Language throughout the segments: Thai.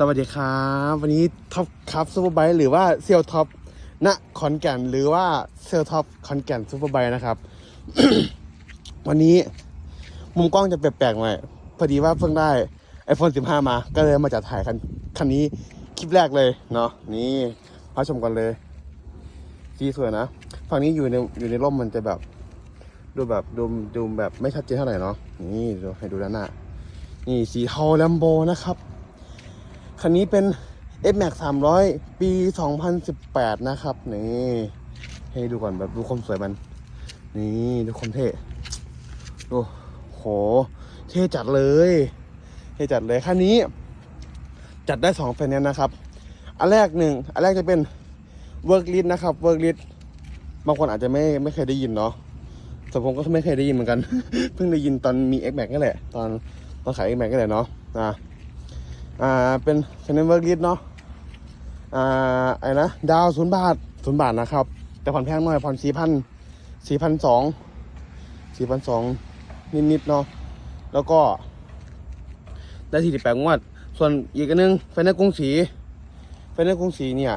สวัสดีครับ วันนี้ท็อปครับซูเปอร์ไบค์หรือว่าเซียวท็อปณขอนแก่นหรือว่าเซลท็อปขอนแก่นซูเปอร์ไบค์นะครับ วันนี้มุมกล้องจะแปลกๆหน่อยพอดีว่าเพิ่งได้ iPhone 15มา ก็เลยมาจัดถ่ายคันคันนี้คลิปแรกเลยเนาะนี่พาชมกันเลยสีสวยนะฝั่งนี้อยู่ในอยู่ในร่มมันจะแบบ ดูแบบดูดูแบบไม่ชัดเจนเท่าไหร่เนาะนี่ดูให้ดูด้านหน้านี่สีเทาแลมโบนะครับ คันนี้เป็น F Max 300 ปี 2018 นะครับ นี่ ให้ดูก่อนแบบดูความสวยมัน นี่ดูความเท่ดูโห เท่จัดเลยเท่จัดเลยคันนี้ จัดได้2ไฟแนนซ์นะครับ อันแรกหนึ่งอันแรกจะเป็น Work l i s t นะครับ Work l i s t บางคนอาจจะไม่ไม่เคยได้ยินเนาะแต่ผมก็ไม่เคยได้ยินเหมือนกัน เพิ่งได้ยินตอนมี X Max นี่แหละ ตอนตอนขาย X Max นี่แหละเนาะอ่า อ่าเป็นเฟนเวิร์กลิสเนาะอ่าไอ้นะดาวศูนย์บาทศูนย์บาทนะครับ แต่ผ่อนแพงหน่อยผ่อนสี่พันสี่พันสองสี่พันสองนิดๆเนาะแล้วก็ ได้สี่สิบแปดงวด ส่วนอีกอันนึงไฟแนนซ์กรุงศรีไฟแนนซ์กรุงศรีเนี่ย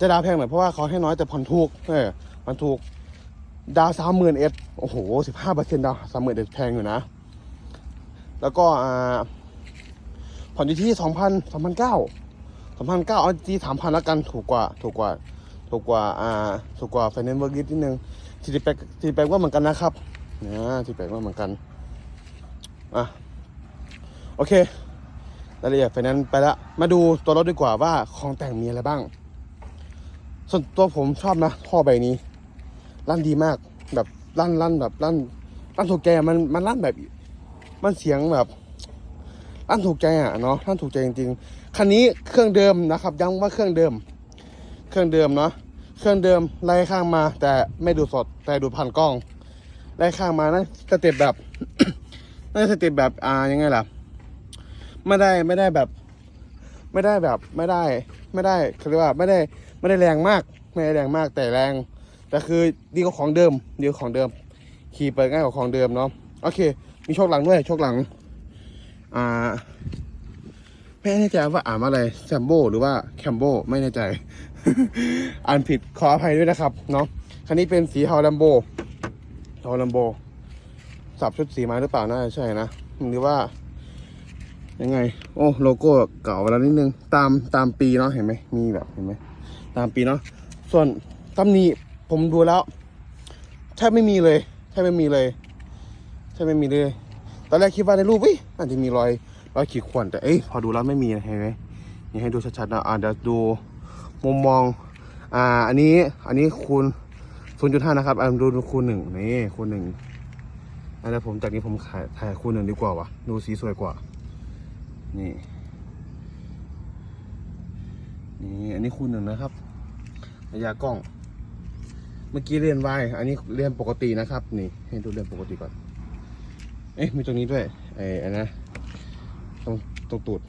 จะดาวแพงหน่อยเพราะว่าเขาให้น้อยแต่ผ่อนถูกเออผ่อนถูกดาวสามหมื่นเอ็ดโอ้โหสิบห้าเปอร์เซ็นต์ดาวสามหมื่นเอ็ดแพงอยู่นะ แล้วก็อ่า ผ่อนอยู่ที่สองพันสองพันเก้าสองพันเก้าเอาที่สามพันแล้วกันถูกกว่าถูกกว่าถูกกว่าอ่าถูกกว่าไฟแนนซ์เวิร์กนิดนึงสี่สิบแปดสี่สิบแปดว่าเหมือนกันนะครับนะสี่สิบแปดว่าเหมือนกันอะโอเครายละเอียดไฟแนนซ์ไปละมาดูตัวรถดีกว่าว่าของแต่งมีอะไรบ้าง ส่วนตัวผมชอบนะท่อใบนี้ลั่นดีมากแบบลั่นลั่นแบบลั่นลั่นถูกะมันมันลั่นแบบ มันเสียงแบบ ท่านถูกใจอะเนาะท่านถูกใจจริงๆคันนี้เครื่องเดิมนะครับย้ำว่าเครื่องเดิม เครื่องเดิมเนาะเครื่องเดิมไล่ข้างมา แต่ไม่ดูสดแต่ดูผ่านกล้องไล่ข้างมานะสเต็ปแบบน่าสเต็ปแบบอ่ายังไงล่ะไม่ได้ไม่ได้แบบ ไม่ได้แบบไม่ได้ ไม่ได้เขาเรียกว่าไม่ได้ไม่ได้แรงมาก ไม่ได้แรงมากแต่แรง แต่คือดีกว่าของเดิมดีกว่าของเดิม ขี่เปิดง่ายกว่าของเดิมเนาะโอเค มีโชคหลังด้วยโชคหลัง อ่าไม่แน่ใจว่าอ่านว่าอะไรแซมโบหรือว่าแคมโบไม่แน่ใจ อ่านผิดขออภัยด้วยนะครับเนาะคันนี้เป็นสีเทาลัมโบเทาลัมโบสับชุดสีมาหรือเปล่าน่าจะใช่นะหรือว่า ยังไง โอ้โลโก้เก่าไปแล้วนิดนึง ตามตามปีเนาะเห็นไหมมีแบบเห็นไหมตามปีเนาะส่วนตำหนิผมดูแล้วแทบไม่มีเลยแทบไม่มีเลยแทบไม่มีเลย ตอนแรกคิดว่าในรูปเฮ้ยอาจจะมีรอยรอยขีดข่วนแต่เอ้ยพอดูแล้วไม่มีนะเห็นไหมนี่ให้ดูชัดๆนะอ่าเดี๋ยวดูมุมมองอ่าอันนี้อันนี้คูณ0.5นะครับอ่าดูคูณหนึ่งนี่คูณหนึ่งอันนี้ผมจากนี้ผมขายถ่ายคูณหนึ่งดีกว่าวะดูสีสวยกว่า นี่นี่อันนี้คูณหนึ่งนะครับระยะกล้อง เมื่อกี้เรียนวายอันนี้เรียนปกตินะครับ นี่ให้ดูเรียนปกติก่อน อ๊ะมีตรงนี้ด้วยไอ้อ้นะตรงตรงตูด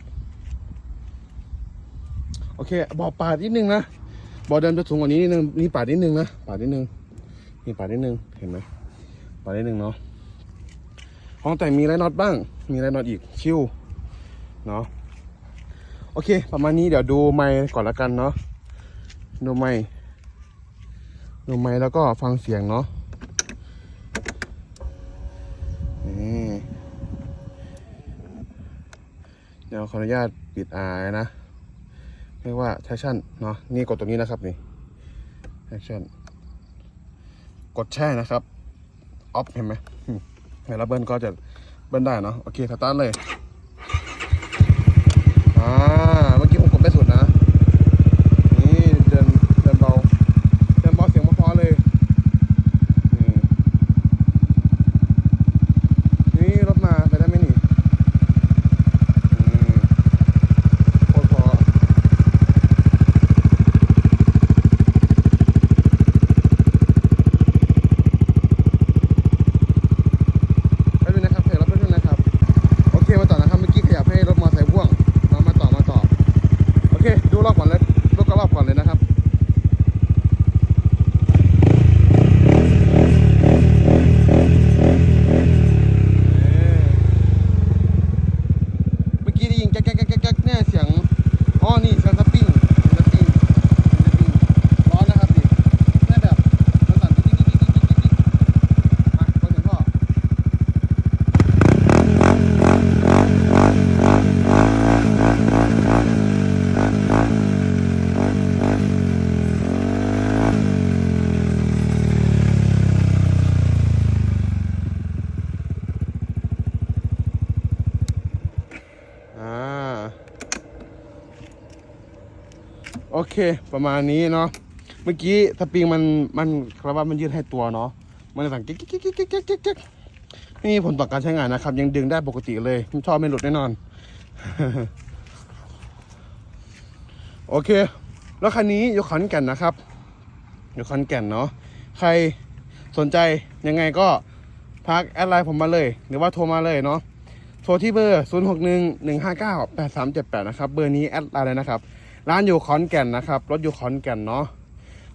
โอเคบอกปานิดนึงนะบอกเดินจะสูงกว่านี้นิดนึงนี่ป่านิดนึงนะป่านิดนึงนี่ป่านิดนึงเห็นไหมป่านิดนึงเนาะห้องแต่งมีไรน็อตบ้าง มีไรน็อตอีกชิวเนาะโอเค ประมาณนี้เดี๋ยวดูไมค์ก่อนละกันเนาะดูไมค์ดูไมค์แล้วก็ฟังเสียงเนาะ นี่ เดี๋ยวขออนุญาตปิดอายนะเรียกว่าแทชชั่นเนาะนี่กดตรงนี้นะครับนี่แทชชั่นกดแช่นะครับออฟเห็นไหมอืมแล้วเบิ้ลก็จะเบิ้ลได้เนาะโอเคสตาร์ทเลยอ่าเมื่อกี้ผมกดไม่สุดนะ นี่เดินเดินเบาเดินเบาเสียงเพราะๆเลยนี่ นี่รถมาไปได้ไหมนี่อืมโคตรพอแป๊บนึงนะครับเดี๋ยวรับแป๊บนึงนะครับ โอเคมาต่อ โอเค ประมาณนี้เนาะเมื่อกี้สปริงมันมันครับว่ามันยืดให้ตัวเนาะมันสั่งกิ๊กกิ๊กกิ๊กกิ๊กกิ๊กกิ๊กกิ๊กไม่มีผลต่อการใช้งานนะครับ ยังดึงได้ปกติเลยชอบไม่หลุดแน่นอน โอเค แล้วคันนี้อยู่ขอนแก่นนะครับอยู่ขอนแก่นเนาะใครสนใจยังไงก็พักแอดไลน์ผมมาเลย หรือว่าโทรมาเลยเนาะโทรที่เบอร์ 0 6 1 1 5 9 8 3 7 8 นะครับ เบอร์นี้แอดไลน์เลยนะครับ ร้านอยู่ขอนแก่นนะครับ รถอยู่ขอนแก่นเนาะ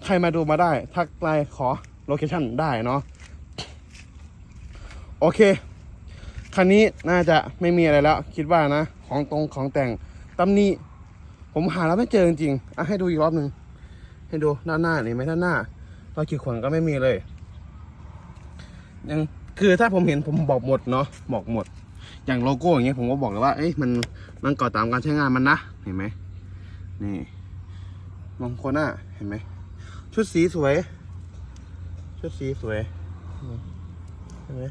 ใครมาดูมาได้ ทักไลน์ขอโลเคชั่นได้เนาะ โอเค คันนี้น่าจะไม่มีอะไรแล้ว คิดว่านะ ของตรงของแต่งตำหนี้ ผมหาแล้วไม่เจอจริงๆอะให้ดูอีกรอบหนึ่ง ให้ดูด้านหน้านี่ไหมด้านหน้ารอยขีดข่วนก็ไม่มีเลย ยังคือถ้าผมเห็นผมบอกหมดเนาะบอกหมด อย่างโลโก้อย่างเงี้ยผมก็บอกเลยว่า เอ้ยมันมันก่อตามการใช้งานมันนะ เห็นไหม นี่มองโคน่าเห็นไหม ชุดสีสวย ชุดสีสวยเห็นไหม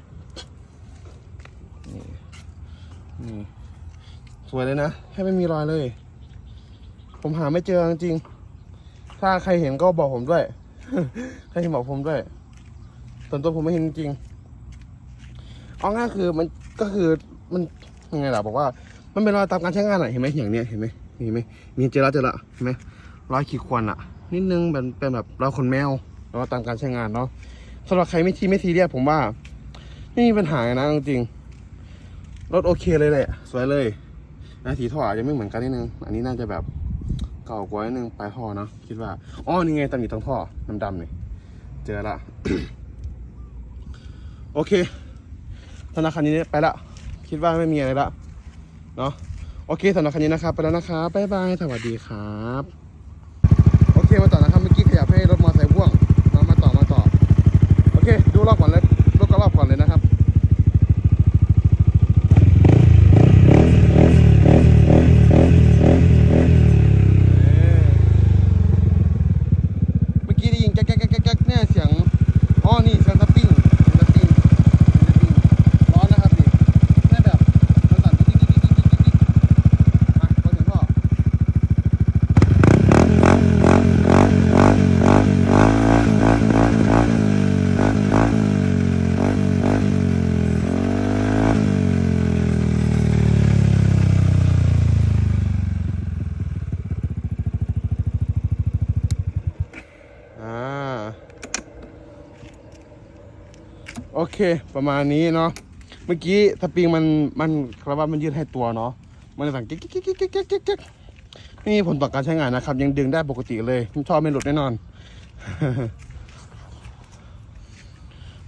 นี่นี่สวยเลยนะแค่ไม่มีรอยเลย ผมหาไม่เจอจริงๆถ้าใครเห็นก็บอกผมด้วย ใครเห็นบอกผมด้วย ส่วนตัวผมไม่เห็นจริงเอาง่ายคือมันก็คือมันยังไงล่ะบอกว่า มันเป็นรอยตามการใช้งานอะเห็นไหมอย่างเนี้ยเห็นไหม เห็นไหมมีเจอแล้วเจอละเห็นไหมร้อยขีดข่วนอะ นิดนึงเป็นเป็นแบบรอยขนแมวแล้วตามการใช้งานเนาะสำหรับใครไม่ที่ไม่ซีเรียสผมว่าไม่มีปัญหานะจริงรถโอเคเลยแหละสวยเลยนะสีท่ออาจจะไม่เหมือนกันนิดนึง อันนี้น่าจะแบบเก่ากว่านิดนึงปลายท่อนะคิดว่าอ๋อนี่ไงตำหนิตรงท่อดำๆนี่เจอละโอเคธนาคารนี้ไปละ คิดว่าไม่มีอะไรละเนาะ โอเคสำหรับคันนี้นะครับไปแล้วนะครับบ๊ายบายสวัสดีครับ โอเคมาต่อนะครับเมื่อกี้ขยับให้รถมอเตอร์ไซค์พ่วงมามาต่อมาต่อ โอเค ดูรอบก่อนเลยรถก็รอบก่อนเลยนะครับเมื่อกี้ได้ยินแก๊กแก๊กแก๊กแก๊กแก๊กเนี่ยเสียงอ๋อนี่เสียงสปริงเสียงสปริงเสียงสปริงร้อนนะครับนี่แค่แบบมันสั่นกิ๊กกิ๊กกิ๊กกิ๊กกิ๊กกิ๊กมาฟังเสียงพ่ออ่าโอ เค ประมาณนี้เนาะเมื่อกี้สปริงมันมันครับว่ามันยืดให้ตัวเนาะมันสั่งกิ๊กกิ๊กกิ๊กกิ๊กกิ๊กกิ๊กกิ๊กไม่มีผลต่อการใช้งานนะครับ ยังดึงได้ปกติเลยไม่ชอบไม่หลุดแน่นอน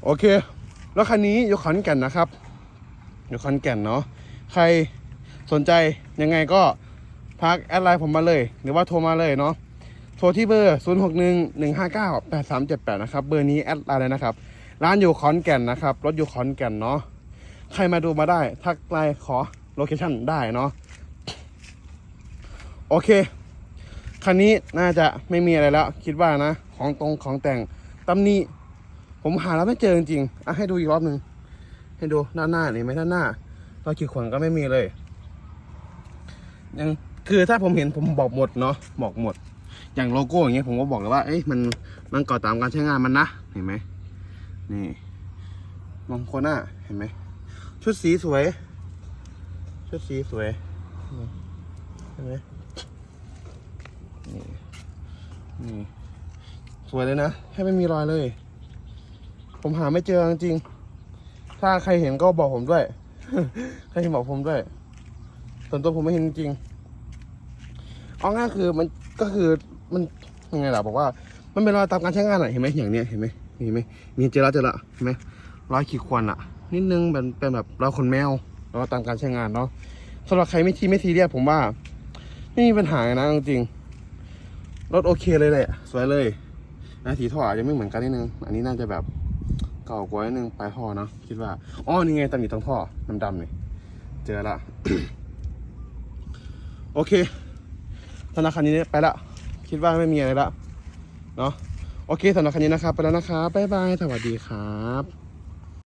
โอเค แล้วคันนี้อยู่ขอนแก่นนะครับอยู่ขอนแก่นเนาะใครสนใจยังไงก็พักแอดไลน์ผมมาเลย หรือว่าโทรมาเลยเนาะโทรที่เบอร์ 0 6 1 1 5 9 8 3 7 8 นะครับ เบอร์นี้แอดไลน์เลยนะครับ ร้านอยู่ขอนแก่นนะครับ รถอยู่ขอนแก่นเนาะ ใครมาดูมาได้ทักไลน์ขอโลเคชั่นได้เนาะ โอเค คันนี้น่าจะไม่มีอะไรแล้ว คิดว่านะ ของตรงของแต่งตำหนี้ผมหาแล้วไม่เจอจริงๆอะให้ดูอีกรอบหนึ่ง ให้ดูด้านหน้านี่ไหมด้านหน้ารอยขีดข่วนก็ไม่มีเลย ยังคือถ้าผมเห็นผมบอกหมดเนาะบอกหมด อย่างโลโก้อย่างเงี้ยผมก็บอกเลยว่า เอ้ยมันมันก่อตามการใช้งานมันนะ เห็นไหม นี่มองโคน่าเห็นไหม ชุดสีสวย ชุดสีสวย เห็นไหมนี่นี่สวยเลยนะแค่ไม่มีรอยเลย ผมหาไม่เจอจริงๆถ้าใครเห็นก็บอกผมด้วย ใครเห็นบอกผมด้วย ส่วนตัวผมไม่เห็นจริงเอาง่ายคือมันก็คือมันยังไงล่ะบอกว่า มันเป็นรอยตามการใช้งานอะเห็นไหมอย่างเนี้ยเห็นไหม เห็นไหมมีเจอแล้วเจอละเห็นไหมร้อยขีดข่วนอะนิดนึงเป็นเป็นแบบเรอยขนแมวแล้วตามการใช้งานเนาะสำหรับใครไม่ทีไม่ซีเรียสผมว่าไม่มีปัญหานะจริงรถโอเคเลยแหละสวยเลยนะสีท่ออาจจะไม่เหมือนกันนิดนึง อันนี้น่าจะแบบเก่ากว่านิดนึงปลายท่อเนะคิดว่าอ๋อนี่ไงตำหนิตรงท่อดำๆนี่เจอละโอเคธนาคารนี้ไปละคิดว่าไม่มีอะไรละเนาะ โอเคสำหรับคันนี้นะครับ ไปแล้วนะครับบ๊ายบาย สวัสดีครับ